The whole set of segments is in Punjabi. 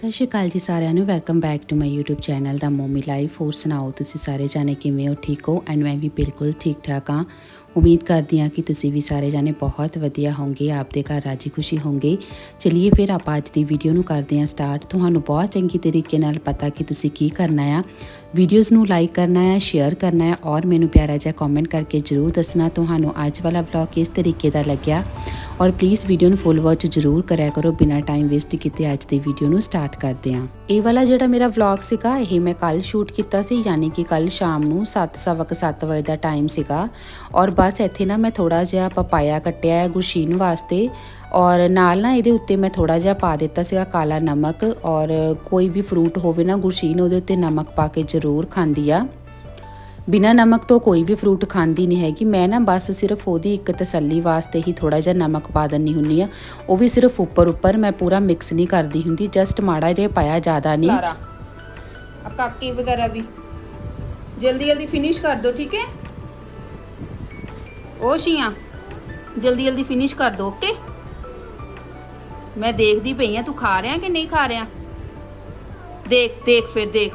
ਸਤਿ ਸ਼੍ਰੀ ਅਕਾਲ ਜੀ ਸਾਰਿਆਂ ਨੂੰ। Welcome back to my YouTube channel the mommy life ਹੋਰ ਸੁਣਾਓ, ਤੁਸੀਂ ਸਾਰੇ ਜਾਣੇ ਕਿਵੇਂ ਹੋ? ਠੀਕ ਹੋ? ਐਂਡ ਮੈਂ ਵੀ ਬਿਲਕੁਲ ਠੀਕ ਠਾਕ ਹਾਂ। ਉਮੀਦ ਕਰਦੀ ਹਾਂ ਕਿ ਤੁਸੀਂ ਵੀ ਸਾਰੇ ਜਾਣੇ ਬਹੁਤ ਵਧੀਆ ਹੋਵੋਗੇ, ਆਪਦੇ ਘਰ ਰਾਜੀ ਖੁਸ਼ੀ ਹੋਵੋਗੇ। ਚਲਿਏ ਫਿਰ ਆਪਾਂ ਅੱਜ ਦੀ ਵੀਡੀਓ ਨੂੰ ਕਰਦੇ ਹਾਂ ਸਟਾਰਟ ਤੁਹਾਨੂੰ ਬਹੁਤ ਚੰਗੀ ਤਰੀਕੇ ਨਾਲ ਪਤਾ ਕਿ ਤੁਸੀਂ ਕੀ ਕਰਨਾ ਆ। ਵੀਡੀਓਜ਼ ਨੂੰ ਲਾਈਕ ਕਰਨਾ ਹੈ ਸ਼ੇਅਰ ਕਰਨਾ ਹੈ ਔਰ ਮੈਨੂੰ ਪਿਆਰਾ ਜਿਹਾ ਕਮੈਂਟ ਕਰਕੇ ਜਰੂਰ ਦੱਸਣਾ। ਤੁਹਾਨੂੰ ਅੱਜ ਵਾਲਾ ਵਲੌਗ ਕਿਸ ਤਰੀਕੇ ਦਾ ਲੱਗਿਆ। ਔਰ ਪਲੀਜ਼ ਵੀਡੀਓ ਨੂੰ ਫੁੱਲ ਵਾਚ ਜ਼ਰੂਰ ਕਰਿਆ ਕਰੋ। ਬਿਨਾਂ ਟਾਈਮ ਵੇਸਟ ਕੀਤੇ ਅੱਜ ਦੀ ਵੀਡੀਓ ਨੂੰ ਸਟਾਰਟ ਕਰਦੇ ਹਾਂ। ਇਹ ਵਾਲਾ ਜਿਹੜਾ ਮੇਰਾ ਵਲੌਗ ਸੀਗਾ, ਇਹ ਮੈਂ ਕੱਲ ਸ਼ੂਟ ਕੀਤਾ ਸੀ, ਯਾਨੀ ਕਿ ਕੱਲ ਸ਼ਾਮ ਨੂੰ 7:07 ਵਜੇ ਦਾ ਟਾਈਮ ਸੀਗਾ। ਔਰ ਬਸ ਇੱਥੇ ਨਾ ਮੈਂ ਥੋੜਾ ਜਿਹਾ ਪਪਾਇਆ ਕੱਟਿਆ ਹੈ ਗੁਰਸ਼ੀਨ ਵਾਸਤੇ। ਔਰ ਨਾਲ ਨਾ ਇਹਦੇ ਉੱਤੇ ਮੈਂ ਥੋੜਾ ਜਿਹਾ ਪਾ ਦਿੱਤਾ ਸੀਗਾ ਕਾਲਾ ਨਮਕ ਔਰ ਕੋਈ ਵੀ ਫਰੂਟ ਹੋਵੇ ਨਾ ਗੁਰਸ਼ੀਨ, ਉਹਦੇ ਉੱਤੇ ਨਮਕ ਪਾ ਕੇ ਜ਼ਰੂਰ ਖਾਂਦੀ ਆ। ਬਿਨਾ ਨਮਕ ਤੋਂ ਕੋਈ ਵੀ ਫਰੂਟ ਖਾਂਦੀ ਨਹੀਂ ਹੈਗੀ। ਮੈਂ ਨਾ ਬਸ ਸਿਰਫ ਉਹਦੀ ਇੱਕ ਤਸੱਲੀ ਵਾਸਤੇ ਹੀ ਥੋੜਾ ਜਿਹਾ ਨਮਕ ਪਾ ਦਿੰਨੀ ਹੁੰਨੀ ਆ। ਉਹ ਵੀ ਸਿਰਫ ਉੱਪਰ ਉੱਪਰ ਮੈਂ ਪੂਰਾ ਮਿਕਸ ਨਹੀਂ ਕਰਦੀ ਹੁੰਦੀ ਜਸਟ ਮਾੜਾ ਜਿਹਾ ਪਾਇਆ, ਜ਼ਿਆਦਾ ਨਹੀਂ। ਸਾਰਾ ਆ ਕਾਕੀ ਵਗੈਰਾ ਵੀ। ਜਲਦੀ ਜਲਦੀ ਫਿਨਿਸ਼ ਕਰ ਦੋ, ਠੀਕ ਹੈ? ਉਹ ਸ਼ੀਆਂ, ਜਲਦੀ ਜਲਦੀ ਫਿਨਿਸ਼ ਕਰ ਦੋ ਓਕੇ ਮੈਂ ਦੇਖਦੀ ਪਈ ਆ, ਤੂੰ ਖਾ ਰਿਹਾ ਕਿ ਨਹੀਂ ਖਾ ਰਿਹਾ? ਦੇਖ ਦੇਖ ਫਿਰ, ਦੇਖ।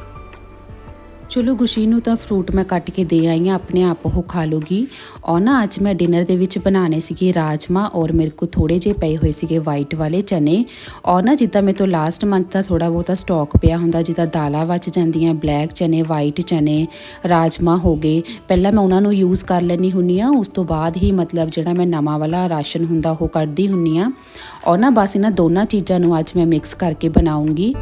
ਚਲੋ ਗੁਸ਼ੀ ਨੂੰ ਤਾਂ ਫਰੂਟ ਮੈਂ ਕੱਟ ਕੇ ਦੇ ਆਈ ਹਾਂ, ਆਪਣੇ ਆਪ ਉਹ ਖਾ ਲੂਗੀ। ਔਰ ਨਾ ਅੱਜ ਮੈਂ ਡਿਨਰ ਦੇ ਵਿੱਚ ਬਣਾਣੇ ਸੀਗੇ ਰਾਜਮਾ ਔਰ ਮੇਰੇ ਕੋ ਥੋੜੇ ਜਿਹੇ ਪਏ ਹੋਏ ਸੀਗੇ ਵਾਈਟ ਵਾਲੇ ਚਨੇ। ਔਰ ਨਾ ਜਿੱਦਾਂ ਮੇਰੇ ਤੋਂ ਲਾਸਟ ਮੰਥ ਦਾ ਥੋੜਾ ਬਹੁਤਾ ਸਟਾਕ ਪਿਆ ਹੁੰਦਾ, ਜਿੱਦਾਂ ਦਾਲਾਂ ਬਚ ਜਾਂਦੀਆਂ ਬਲੈਕ ਚਨੇ ਵਾਈਟ ਚਨੇ, ਰਾਜਮਾ ਹੋ ਗਏ। ਪਹਿਲਾਂ ਮੈਂ ਉਹਨਾਂ ਨੂੰ ਯੂਜ਼ ਕਰ ਲੈਣੀ ਹੁੰਨੀ ਆ ਉਸ ਤੋਂ ਬਾਅਦ ਹੀ ਮਤਲਬ ਜਿਹੜਾ ਮੈਂ ਨਵਾਂ ਵਾਲਾ ਰਾਸ਼ਨ ਹੁੰਦਾ ਉਹ ਕੱਢਦੀ ਹੁੰਨੀ ਆ ਔਰ ਨਾ ਬਸ ਇਹਨਾਂ ਦੋਨਾਂ ਚੀਜ਼ਾਂ ਨੂੰ ਅੱਜ ਮੈਂ ਮਿਕਸ ਕਰਕੇ ਬਣਾਉਂਗੀ।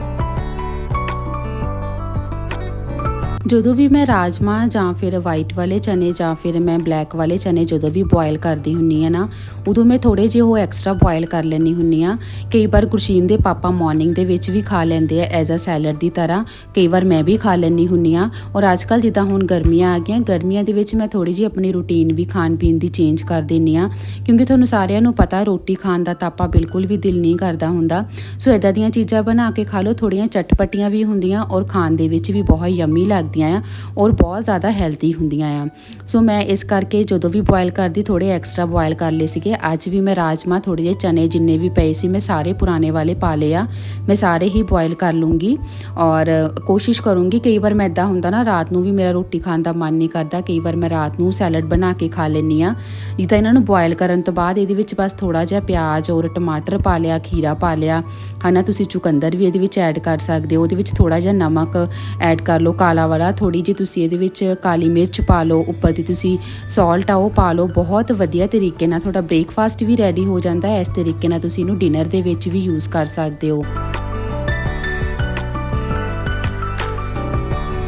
ਜਦੋਂ ਵੀ ਮੈਂ ਰਾਜਮਾ ਜਾਂ ਫਿਰ ਵਾਈਟ ਵਾਲੇ ਚਨੇ ਜਾਂ ਫਿਰ ਮੈਂ ਬਲੈਕ ਵਾਲੇ ਚਨੇ ਜਦੋਂ ਵੀ ਬੋਇਲ ਕਰਦੀ ਹੁੰਨੀ ਆ ਨਾ ਉਦੋਂ ਮੈਂ ਥੋੜੇ ਜਿਹੇ ਉਹ ਐਕਸਟਰਾ ਬੋਇਲ ਕਰ ਲੈਣੀ ਹੁੰਨੀ ਆ ਕਈ ਵਾਰ ਗੁਰਸ਼ੀਨ ਦੇ ਪਾਪਾ ਮਾਰਨਿੰਗ ਦੇ ਵਿੱਚ ਵੀ ਖਾ ਲੈਂਦੇ ਆ ਐਜ਼ ਅ ਸੈਲਡ ਦੀ ਤਰ੍ਹਾਂ। ਕਈ ਵਾਰ ਮੈਂ ਵੀ ਖਾ ਲੈਣੀ ਹੁੰਨੀ ਆ ਔਰ ਅੱਜ ਕੱਲ ਜਿੱਦਾਂ ਹੁਣ ਗਰਮੀਆਂ ਆ ਗਈਆਂ, ਗਰਮੀਆਂ ਦੇ ਵਿੱਚ ਮੈਂ ਥੋੜੀ ਜਿਹੀ ਆਪਣੀ ਰੁਟੀਨ ਵੀ ਖਾਣ ਪੀਣ ਦੀ ਚੇਂਜ ਕਰ ਦਿੰਨੀ ਆ ਕਿਉਂਕਿ ਤੁਹਾਨੂੰ ਸਾਰਿਆਂ ਨੂੰ ਪਤਾ ਰੋਟੀ ਖਾਣ ਦਾ ਤਾਂ ਆਪਾਂ ਬਿਲਕੁਲ ਵੀ ਦਿਲ ਨਹੀਂ ਕਰਦਾ ਹੁੰਦਾ। ਸੋ ਇਦਾਂ ਦੀਆਂ ਚੀਜ਼ਾਂ ਬਣਾ ਕੇ ਖਾ ਲਓ ਥੋੜੀਆਂ ਚਟਪਟੀਆਂ ਵੀ ਹੁੰਦੀਆਂ ਔਰ ਖਾਣ ਦੇ ਵਿੱਚ ਵੀ ਬਹੁਤ ਯੰਮੀ ਲੱਗਦੀਆਂ ਆ ਔਰ ਬਹੁਤ ਜ਼ਿਆਦਾ ਹੈਲਦੀ ਹੁੰਦੀਆਂ ਆ। ਸੋ ਮੈਂ ਇਸ ਕਰਕੇ ਜਦੋਂ ਵੀ ਬੋਇਲ ਕਰਦੀ ਥੋੜੇ ਐਕਸਟਰਾ ਬੋਇਲ ਕਰ ਲਏ ਸੀਗੇ। ਅੱਜ ਵੀ ਮੈਂ ਰਾਜਮਾ ਥੋੜੇ ਜਿਹੇ ਚਨੇ ਜਿੰਨੇ ਵੀ ਪਏ ਸੀ, ਮੈਂ ਸਾਰੇ ਪੁਰਾਣੇ ਵਾਲੇ ਪਾ ਲਏ ਆ। ਮੈਂ ਸਾਰੇ ਹੀ ਬੋਇਲ ਕਰ ਲੂੰਗੀ ਔਰ ਕੋਸ਼ਿਸ਼ ਕਰੂੰਗੀ ਕਈ ਵਾਰ ਮੈਂ ਇਦਾਂ ਹੁੰਦਾ ਨਾ, ਰਾਤ ਨੂੰ ਵੀ ਮੇਰਾ ਰੋਟੀ ਖਾਣ ਦਾ ਮਨ ਨਹੀਂ ਕਰਦਾ। ਕਈ ਵਾਰ ਮੈਂ ਰਾਤ ਨੂੰ ਸੈਲਡ ਬਣਾ ਕੇ ਖਾ ਲੈਂਦੀ ਆ ਜਿੱਦਾਂ ਇਹਨਾਂ ਨੂੰ ਬੋਇਲ ਕਰਨ ਤੋਂ ਬਾਅਦ ਇਹਦੇ ਵਿੱਚ ਬਸ ਥੋੜਾ ਜਿਹਾ ਪਿਆਜ਼ ਔਰ ਟਮਾਟਰ ਪਾ ਲਿਆ, ਖੀਰਾ ਪਾ ਲਿਆ। ਹਨਾ, ਤੁਸੀਂ ਚੁਕੰਦਰ ਵੀ ਇਹਦੇ ਵਿੱਚ ਐਡ ਕਰ ਸਕਦੇ ਹੋ। ਉਹਦੇ ਵਿੱਚ ਥੋੜਾ ਜਿਹਾ ਨਮਕ ਐਡ ਕਰ ਲਓ, ਕਾਲਾ ਵਾਲਾ। ਥੋੜੀ ਜਿਹੀ ਤੁਸੀਂ ਇਹਦੇ ਵਿੱਚ ਕਾਲੀ ਮਿਰਚ ਪਾ ਲਓ, ਉੱਪਰ ਦੀ ਤੁਸੀਂ ਸਾਲਟ ਆ ਉਹ ਪਾ ਲਓ। ਬਹੁਤ ਵਧੀਆ ਤਰੀਕੇ ਨਾਲ ਤੁਹਾਡਾ ਬ੍ਰੇਕ ਬ੍ਰੇਕਫਾਸਟ ਵੀ ਰੈਡੀ ਹੋ ਜਾਂਦਾ ਹੈ। ਇਸ ਤਰੀਕੇ ਨਾਲ ਤੁਸੀਂ ਇਹਨੂੰ ਡਿਨਰ ਦੇ ਵਿੱਚ ਵੀ ਯੂਜ਼ ਕਰ ਸਕਦੇ ਹੋ।